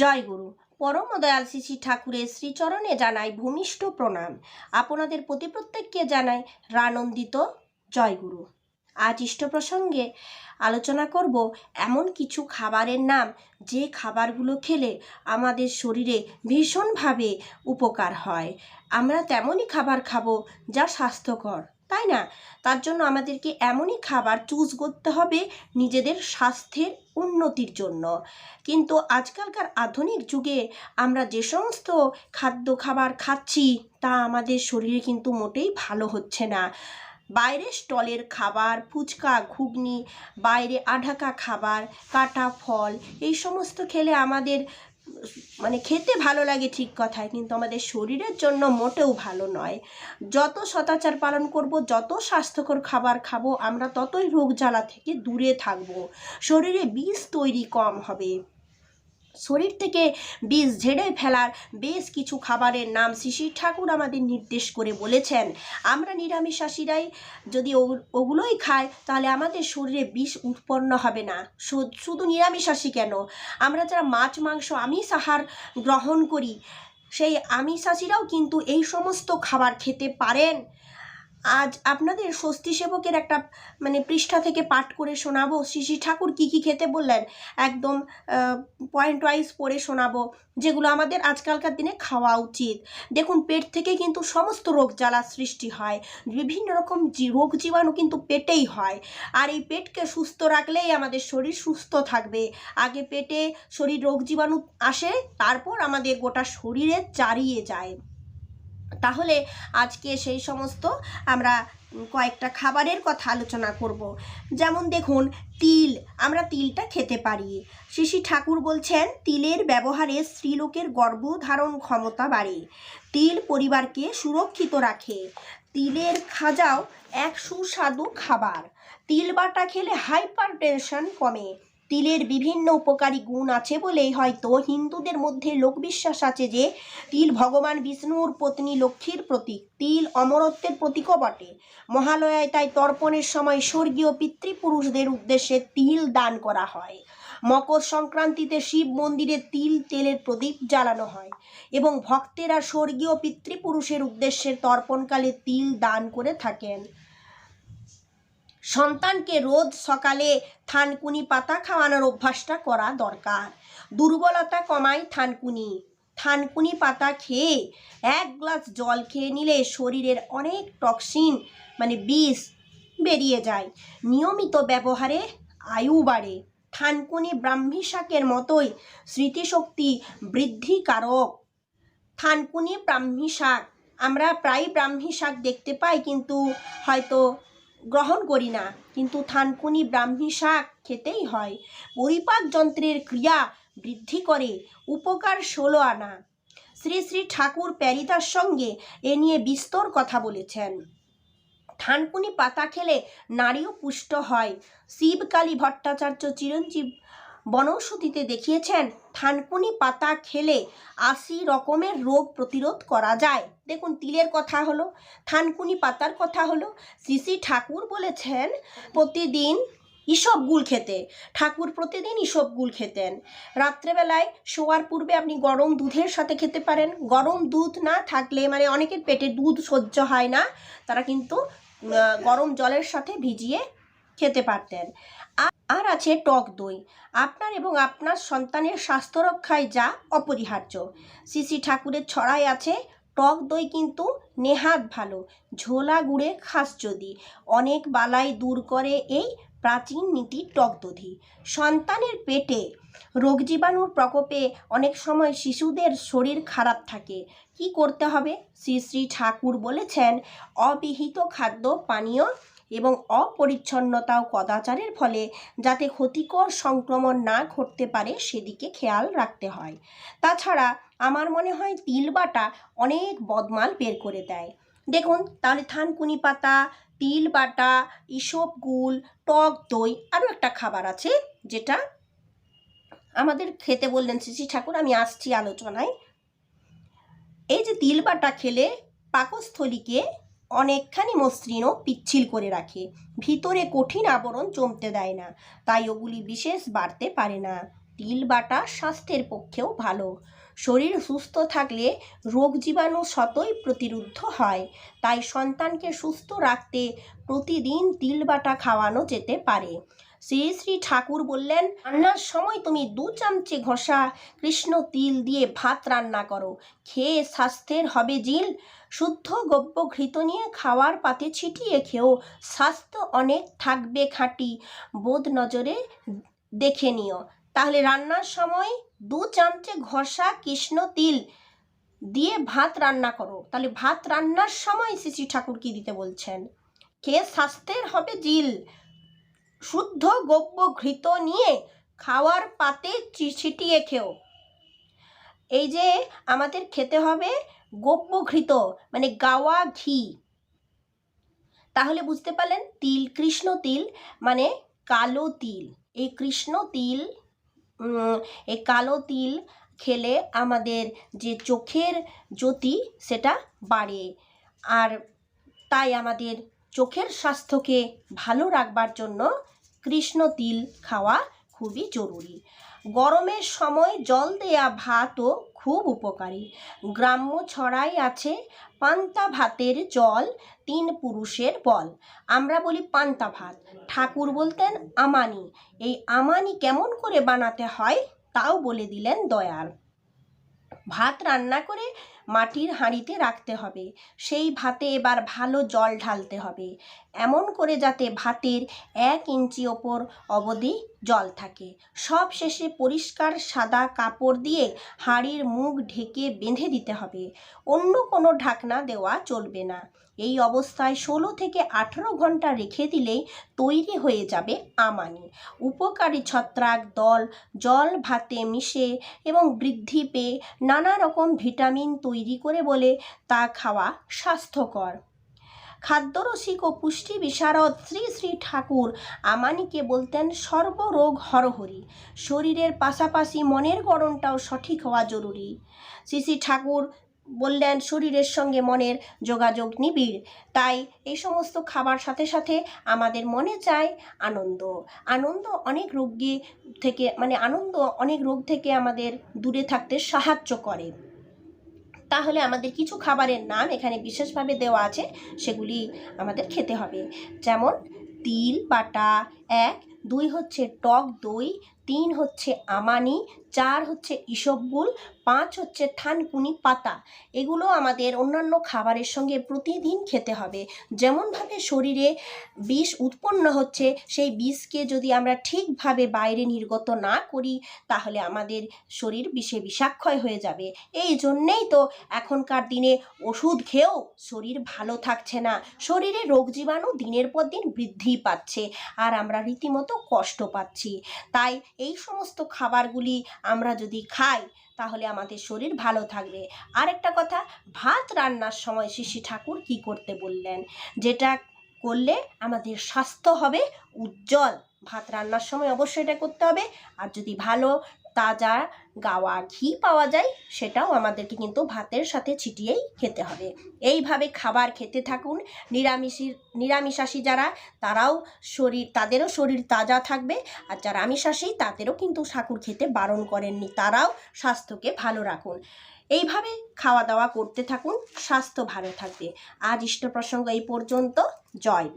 জয় গুরু পরম দয়াল শ্রী ঠাকুরের শ্রীচরণে জানাই ভূমিষ্ঠ প্রণাম। আপনাদের প্রতি প্রত্যেককে জানাই রানন্দিত জয় গুরু আজ ইষ্ট প্রসঙ্গে আলোচনা করব এমন কিছু খাবারের নাম, যে খাবারগুলো খেলে আমাদের শরীরে ভীষণভাবে উপকার হয়। আমরা তেমনই খাবার খাব যা স্বাস্থ্যকর। তাই না? তার জন্য আমাদেরকে এমনই খাবার চুজ করতে হবে নিজেদের স্বাস্থ্যের উন্নতির জন্য। কিন্তু আজকালকার আধুনিক যুগে আমরা যে সমস্ত খাদ্য খাবার খাচ্ছি, তা আমাদের শরীরে কিন্তু মোটেই ভালো হচ্ছে না। বাইরে স্টলের খাবার, ফুচকা, ঘুগনি, বাইরে আঢাকা খাবার, কাটা ফল, এই সমস্ত খেলে আমাদের মানে খেতে ভালো লাগে ঠিক কথায়, কিন্তু আমাদের শরীরের জন্য মোটেও ভালো নয়। যত সদাচার পালন করব, যত স্বাস্থ্যকর খাবার খাব, আমরা ততই রোগ জ্বালা থেকে দূরে থাকব। শরীরে বিষ তৈরি কম হবে। শরীর থেকে বিষ ঝেড়ে ফেলার বেশ কিছু খাবারের নাম শিশির ঠাকুর আমাদের নির্দেশ করে বলেছেন। আমরা নিরামিষাসীরাই যদি ওগু- ওগুলোই খাই, তাহলে আমাদের শরীরে বিষ উৎপন্ন হবে না। শুধু নিরামিষাসী কেন? আমরা যারা মাছ, মাংস, আমিষ আহার গ্রহণ করি, সেই আমিষাসীরাও কিন্তু এই সমস্ত খাবার খেতে পারেন। আজ আপনাদের স্বস্তি সেবকের একটা মানে পৃষ্ঠা থেকে পাঠ করে শোনাবো। শিশি ঠাকুর কি কি খেতে বললেন? একদম পয়েন্ট ওয়াইজ পড়ে শোনাবো, যেগুলো আমাদের আজকালকার দিনে খাওয়া উচিত। দেখুন, পেট থেকে কিন্তু সমস্ত রোগ জ্বালা সৃষ্টি হয়। বিভিন্ন রকম রোগ জীবাণু কিন্তু পেটেই হয়। আর এই পেটকে সুস্থ রাখলেই আমাদের শরীর সুস্থ থাকবে। আগে পেটে শরীর রোগ জীবাণু আসে, তারপর আমাদের গোটা শরীরে চারিয়ে যায়। তাহলে আজকে সেই সমস্ত আমরা কয়েকটা খাবারের কথা আলোচনা করব। যেমন দেখুন, তিল। আমরা তিলটা খেতে পারি। শিশি ঠাকুর বলছেন, তিলের ব্যবহারে স্ত্রীলোকের গর্ভধারণ ক্ষমতা বাড়ে। তিল পরিবারকে সুরক্ষিত রাখে। তিলের খাজাও এক সুস্বাদু খাবার। তিল বাটা খেলে হাইপার টেনশন কমে। তিলের বিভিন্ন উপকারী গুণ আছে বলেই হয়তো হিন্দুদের মধ্যে লোকবিশ্বাস আছে যে তিল ভগবান বিষ্ণুর পত্নী লক্ষ্মীর প্রতীক, তিল অমরত্বের প্রতীকও বটে। মহালয়ায় তাই তর্পণের সময় স্বর্গীয় পিতৃপুরুষদের উদ্দেশ্যে তিল দান করা হয়। মকর সংক্রান্তিতে শিব মন্দিরে তিল তেলের প্রদীপ জ্বালানো হয় এবং ভক্তেরা স্বর্গীয় পিতৃপুরুষের উদ্দেশ্যে তর্পণকালে তিল দান করে থাকেন। সন্তানকে রোজ সকালে থানকুনি পাতা খাওয়ানোর অভ্যাসটা করা দরকার। দুর্বলতা কমায় থানকুনি। থানকুনি পাতা খেয়ে এক গ্লাস জল খেয়ে নিলে শরীরের অনেক টক্সিন মানে বিষ বেরিয়ে যায়। নিয়মিত ব্যবহারে আয়ু বাড়ে। থানকুনি ব্রাহ্মী শাকের মতোই স্মৃতিশক্তি বৃদ্ধিকারক। থানকুনি ব্রাহ্মী শাক। আমরা প্রায় ব্রাহ্মী শাক দেখতে পাই, কিন্তু হয়তো গ্রহণ করি না। কিন্তু থানকুনি ব্রাহ্মী শাক খেতেই হয়। পরিপাক যন্ত্রের ক্রিয়া বৃদ্ধি করে, উপকার ষোলো আনা। শ্রী শ্রী ঠাকুর প্যারিতার সঙ্গে এ নিয়ে বিস্তর কথা বলেছেন। থানকুনি পাতা খেলে নারীও পুষ্ট হয়। শিবকালী ভট্টাচার্য চিরঞ্জীব বনৌষধিতে দেখিয়েছেন, থানকুনি পাতা খেলে আশি রকমের রোগ প্রতিরোধ করা যায়। দেখুন, তিলের কথা হলো, থানকুনি পাতার কথা হলো, শ্রী ঠাকুর বলেছেন, প্রতিদিন ইসব গুল খেতে। ঠাকুর প্রতিদিন ইসব গুল খেতেন। রাত্রেবেলায় শোয়ার পূর্বে আপনি গরম দুধের সাথে খেতে পারেন। গরম দুধ না থাকলে মানে অনেকের পেটে দুধ সহ্য হয় না, তারা কিন্তু গরম জলের সাথে ভিজিয়ে খেতে পারতেন। আ- আর আছে টক দই। আপনার এবং আপনার সন্তানের স্বাস্থ্য রক্ষায় যা অপরিহার্য। শ্রী ঠাকুরের ছড়ায় আছে, টক দই কিন্তু নেহাত ভালো, ঝোলা গুড়ে খাস যদি। অনেক বালাই দূর করে এই প্রাচীন নীতি টক দধি। সন্তানের পেটে রোগ জীবাণুর প্রকোপে অনেক সময় শিশুদের শরীর খারাপ থাকে। কি করতে হবে? শ্রী শ্রী ঠাকুর বলেছেন, অবিহিত খাদ্য পানীয় এবং অপরিচ্ছন্নতা ও কদাচারের ফলে যাতে ক্ষতিকর সংক্রমণ না ঘটতে পারে সেদিকে খেয়াল রাখতে হয়। তাছাড়া আমার মনে হয় তিল বাটা অনেক বদমাল বের করে দেয়। দেখুন, তাহলে থানকুনি পাতা তিল বাটা ইসব গুল, টক দই, আরও একটা খাবার আছে যেটা আমাদের খেতে বললেন শ্রী ঠাকুর, আমি আসছি আলোচনায়। এই যে তিল বাটা খেলে পাকস্থলীকে অনেকখানি মসৃণ ও পিচ্ছিল করে রাখে। ভিতরে কঠিন আবরণ জমতে দেয় না, তাই ওগুলি বিশেষ বাড়তে পারে না। তিল বাটা স্বাস্থ্যের পক্ষেও ভালো। শরীর সুস্থ থাকলে রোগ জীবাণু শতই প্রতিরুদ্ধ হয়, তাই সন্তানকে সুস্থ রাখতে প্রতিদিন তিল বাটা খাওয়ানো যেতে পারে। শ্রী শ্রী ঠাকুর বললেন, রান্নার সময় তুমি দু চামচে ঘষা কৃষ্ণ তিল দিয়ে ভাত রান্না করো। খেয়ে স্বাস্থ্যের হবে জিল। শুদ্ধ গব্য ঘৃত নিয়ে খাওয়ার পাতে ছিটিয়ে খেও। স্বাস্থ্য অনেক থাকবে খাঁটি। বোধ নজরে দেখে নিও। তাহলে রান্নার সময় দু চামচে ঘষা কৃষ্ণ তিল দিয়ে ভাত রান্না করো। তাহলে ভাত রান্নার সময় শ্রী শ্রী ঠাকুর কি দিতে বলছেন? খেয়ে স্বাস্থ্যের হবে জিল। শুদ্ধ গব্য ঘৃত নিয়ে খাওয়ার পাতে ছিটিয়ে খেও। এই যে আমাদের খেতে হবে গব্য ঘৃত মানে গাওয়া ঘি। তাহলে বুঝতে পারলেন, তিল, কৃষ্ণ তিল মানে কালো তিল। এই কৃষ্ণ তিল এই কালো তিল খেলে আমাদের যে চোখের জ্যোতি, সেটা বাড়ে। আর তাই আমাদের চোখের স্বাস্থ্যকে ভালো রাখবার জন্য কৃষ্ণ তিল খাওয়া খুবই জরুরি। গরমের সময় জল দেয়া ভাতও খুব উপকারী। গ্রাম্য ছড়াই আছে পান্তা ভাতের জল, তিন পুরুষের বল। আমরা বলি পান্তা ভাত। ঠাকুর বলতেন আমানি। এই আমানি কেমন করে বানাতে হয় তাও বলে দিলেন দয়াল। ভাত রান্না করে মাটির হাঁড়িতে রাখতে হবে। সেই ভাতে এবার ভালো জল ঢালতে হবে। এমন করে যাতে ভাতের এক ইঞ্চি ওপর অবধি জল থাকে। সব শেষে পরিষ্কার সাদা কাপড় দিয়ে হাঁড়ির মুখ ঢেকে বেঁধে দিতে হবে। অন্য কোনো ঢাকনা দেওয়া চলবে না। এই অবস্থায় ষোলো থেকে আঠেরো ঘণ্টা রেখে দিলেই তৈরি হয়ে যাবে আমানি। উপকারী ছত্রাক দল, জল ভাতে মিশে এবং বৃদ্ধি পেয়ে নানা রকম ভিটামিন তৈরি করে বলে তা খাওয়া স্বাস্থ্যকর। খাদ্যরসিক ও পুষ্টি বিশারদ শ্রী শ্রী ঠাকুর আমানিকে বলতেন সর্বরোগ হরহরি। শরীরের পাশাপাশি মনের গড়নটাও সঠিক হওয়া জরুরি। শ্রী শ্রী ঠাকুর বললেন, শরীরের সঙ্গে মনের যোগাযোগ নিবিড়। তাই এই সমস্ত খাবার সাথে সাথে আমাদের মনে চায় আনন্দ। আনন্দ অনেক রোগী থেকে মানে আনন্দ অনেক রোগ থেকে আমাদের দূরে থাকতে সাহায্য করে। তাহলে আমাদের কিছু খাবারের নাম এখানে বিশেষভাবে দেওয়া আছে, সেগুলি আমাদের খেতে হবে। যেমন, তিল, বাটা, এক, দুই হচ্ছে টক দই, তিন হচ্ছে আমানি চার হচ্ছে ইসবগুল পাঁচ হচ্ছে থানকুনি পাতা। এগুলো আমাদের অন্যান্য খাবারের সঙ্গে প্রতিদিন খেতে হবে। যেমনভাবে শরীরে বিষ উৎপন্ন হচ্ছে, সেই বিষকে যদি আমরা ঠিকভাবে বাইরে নির্গত না করি, তাহলে আমাদের শরীর বিষে বিষাক্ষয় হয়ে যাবে। এই জন্যেই তো এখনকার দিনে ওষুধ খেয়েও শরীর ভালো থাকছে না। শরীরে রোগ জীবাণু দিনের পর দিন বৃদ্ধি পাচ্ছে, আর আমরা রীতিমতো কষ্ট পাচ্ছি। তাই এই সমস্ত খাবারগুলি আমরা যদি খাই, তাহলে আমাদের শরীর ভালো থাকবে। আরেকটা কথা, ভাত রান্নার সময় শিশি ঠাকুর কি করতে বললেন? যেটা করলে আমাদের স্বাস্থ্য হবে উজ্জ্বল। ভাত রান্নার সময় অবশ্যই এটা করতে হবে। আর যদি ভালো তাজা গাওয়া ঘি পাওয়া যায়, সেটাও আমাদেরকে কিন্তু ভাতের সাথে ছিটিয়েই খেতে হবে। এইভাবে খাবার খেতে থাকুন, নিরামিষি নিরামিষাশী যারা, তারাও শরীর তাদেরও শরীর তাজা থাকবে, আর যারা আমিষাশী, তাদেরও কিন্তু ঠাকুর খেতে বারণ করেননি। তারাও স্বাস্থ্যকে ভালো রাখুন। এইভাবে খাওয়া দাওয়া করতে থাকুন, স্বাস্থ্য ভালো থাকবে। আজ ইষ্ট প্রসঙ্গ এই পর্যন্ত। জয়